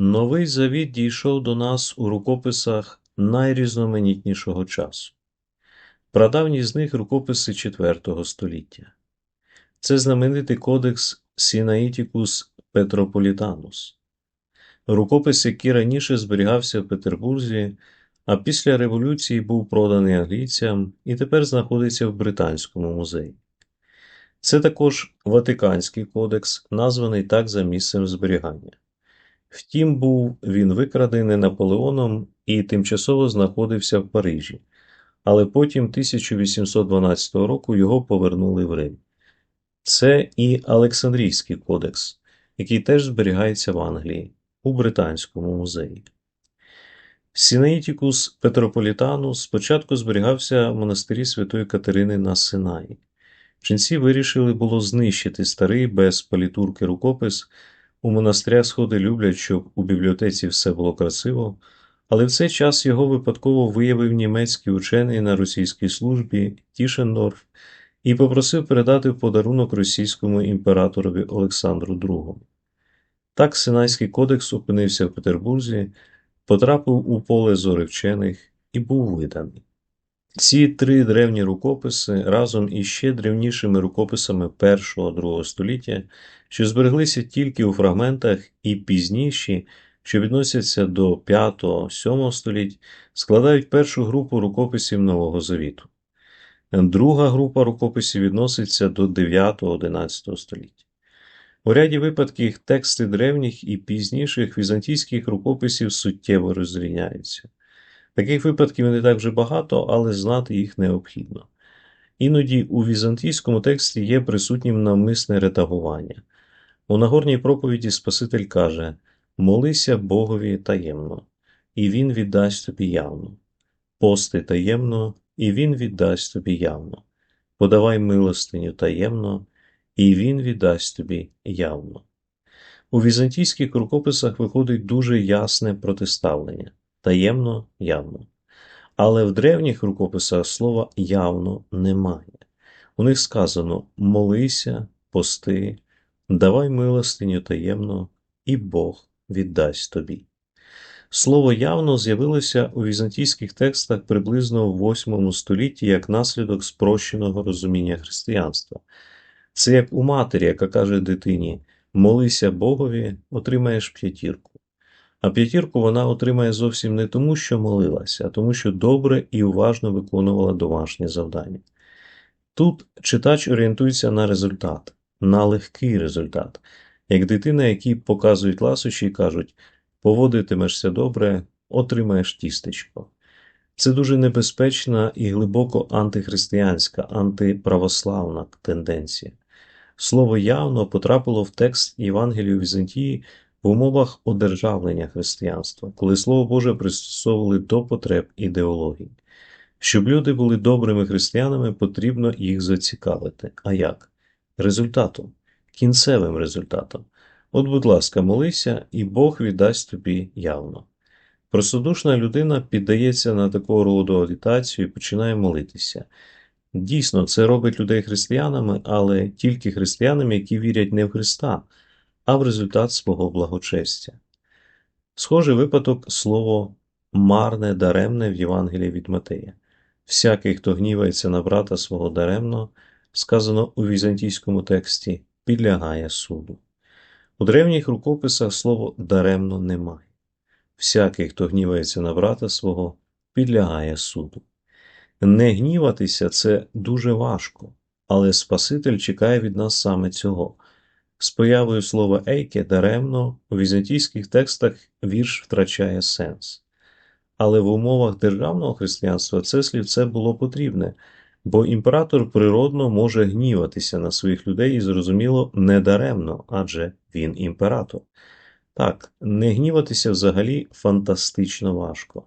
Новий Завіт дійшов до нас у рукописах найрізноманітнішого часу. Прадавні з них рукописи IV століття. Це знаменитий кодекс Сінаїтікус Петрополітанус, рукопис, який раніше зберігався в Петербурзі, а після революції був проданий англійцям і тепер знаходиться в Британському музеї. Це також Ватиканський кодекс, названий так за місцем зберігання. Втім, був він викрадений Наполеоном і тимчасово знаходився в Парижі, але потім 1812 року його повернули в Рим. Це і Олександрійський кодекс, який теж зберігається в Англії у Британському музеї. Сінаїтікус Петрополітанус спочатку зберігався в монастирі Святої Катерини на Синаї. Ченці вирішили було знищити старий без палітурки рукопис. У монастирях сходи люблять, щоб у бібліотеці все було красиво, але в цей час його випадково виявив німецький учений на російській службі Тішендорф і попросив передати подарунок російському імператорові Олександру II. Так Синайський кодекс опинився в Петербурзі, потрапив у поле зори вчених і був виданий. Ці три древні рукописи разом із ще древнішими рукописами першого-другого століття, що збереглися тільки у фрагментах і пізніші, що відносяться до 5-7 століть, складають першу групу рукописів Нового Завіту. Друга група рукописів відноситься до 9-11 століття. У ряді випадків тексти древніх і пізніших візантійських рукописів суттєво розрізняються. Таких випадків не так вже багато, але знати їх необхідно. Іноді у візантійському тексті є присутнім навмисне редагування. У Нагорній проповіді Спаситель каже Молися Богові таємно, і Він віддасть тобі явно. Пости таємно, і Він віддасть тобі явно. Подавай милостиню таємно, і Він віддасть тобі явно. У візантійських рукописах виходить дуже ясне протиставлення таємно явно. Але в древніх рукописах слова явно немає. У них сказано молися, пости, давай милостиню таємно, і Бог віддасть тобі. Слово явно з'явилося у візантійських текстах приблизно в VIII столітті як наслідок спрощеного розуміння християнства. Це як у матері, яка каже дитині Молися Богові, отримаєш п'ятірку. А п'ятірку вона отримає зовсім не тому, що молилася, а тому, що добре і уважно виконувала домашнє завдання. Тут читач орієнтується на результат, на легкий результат, як дитина, які показують ласощі і кажуть поводитимешся добре, отримаєш тістечко. Це дуже небезпечна і глибоко антихристиянська, антиправославна тенденція. Слово явно потрапило в текст Євангелію Візантії в умовах одержавлення християнства, коли Слово Боже пристосовували до потреб ідеології. Щоб люди були добрими християнами, потрібно їх зацікавити. А як? Результатом, кінцевим результатом. От, будь ласка, молися, і Бог віддасть тобі явно. Простодушна людина піддається на такого роду агітацію і починає молитися. Дійсно, це робить людей християнами, але тільки християнами, які вірять не в Христа, а в результат свого благочестя. Схожий випадок слово марне даремне в Євангелії від Матея. Всякий, хто гнівається на брата свого даремно, сказано у візантійському тексті, підлягає суду. У древніх рукописах слово даремно немає. Всякий, хто гнівається на брата свого, підлягає суду. Не гніватися це дуже важко, але Спаситель чекає від нас саме цього. З появою слова ейке даремно у візантійських текстах вірш втрачає сенс. Але в умовах державного християнства це слівце було потрібне, бо імператор природно може гніватися на своїх людей і зрозуміло недаремно, адже він імператор. Так, не гніватися взагалі фантастично важко,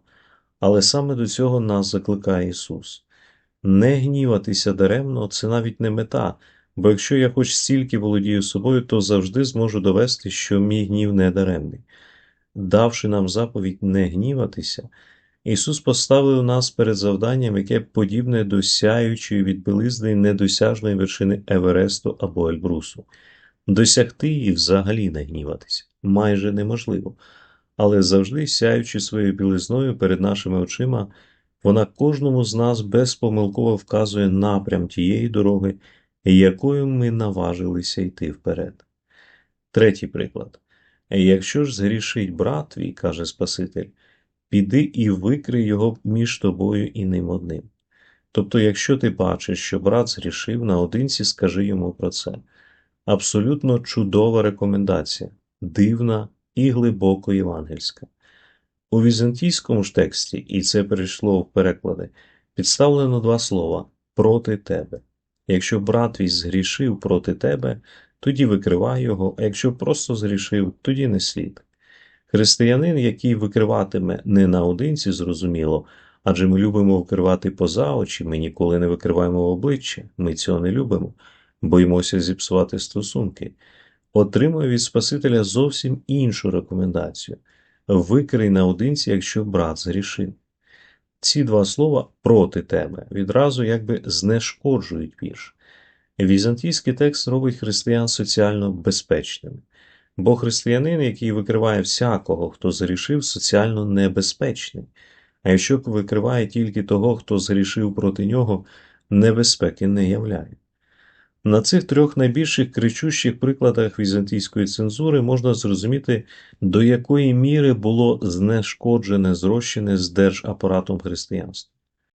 але саме до цього нас закликає Ісус. Не гніватися даремно це навіть не мета. Бо якщо я хоч стільки володію собою, то завжди зможу довести, що мій гнів не даремний. Давши нам заповідь не гніватися, Ісус поставив нас перед завданням, яке подібне до сяючої від білизни недосяжної вершини Евересту або Ельбрусу. Досягти її взагалі не гніватися майже неможливо, але завжди сяючи своєю білизною перед нашими очима, вона кожному з нас безпомилково вказує напрям тієї дороги, якою ми наважилися йти вперед. Третій приклад. Якщо ж згрішить брат твій, каже Спаситель, піди і викрий його між тобою і ним одним. Тобто, якщо ти бачиш, що брат згрішив, наодинці скажи йому про це. Абсолютно чудова рекомендація, дивна і глибоко євангельська. У візантійському ж тексті, і це перейшло в переклади, підставлено два слова проти тебе. Якщо брат твій згрішив проти тебе, тоді викривай його, а якщо просто згрішив, тоді не слід. Християнин, який викриватиме не наодинці, зрозуміло, адже ми любимо викривати поза очі, ми ніколи не викриваємо обличчя, ми цього не любимо, боїмося зіпсувати стосунки, отримує від Спасителя зовсім іншу рекомендацію викрий наодинці, якщо брат згрішив. Ці два слова проти тебе відразу якби знешкоджують вірш. Візантійський текст робить християн соціально безпечними, бо християнин, який викриває всякого, хто згрішив, соціально небезпечний, а якщо викриває тільки того, хто згрішив проти нього, небезпеки не являє. На цих трьох найбільших кричущих прикладах візантійської цензури можна зрозуміти, до якої міри було знешкоджене зрощене з держапаратом християнства.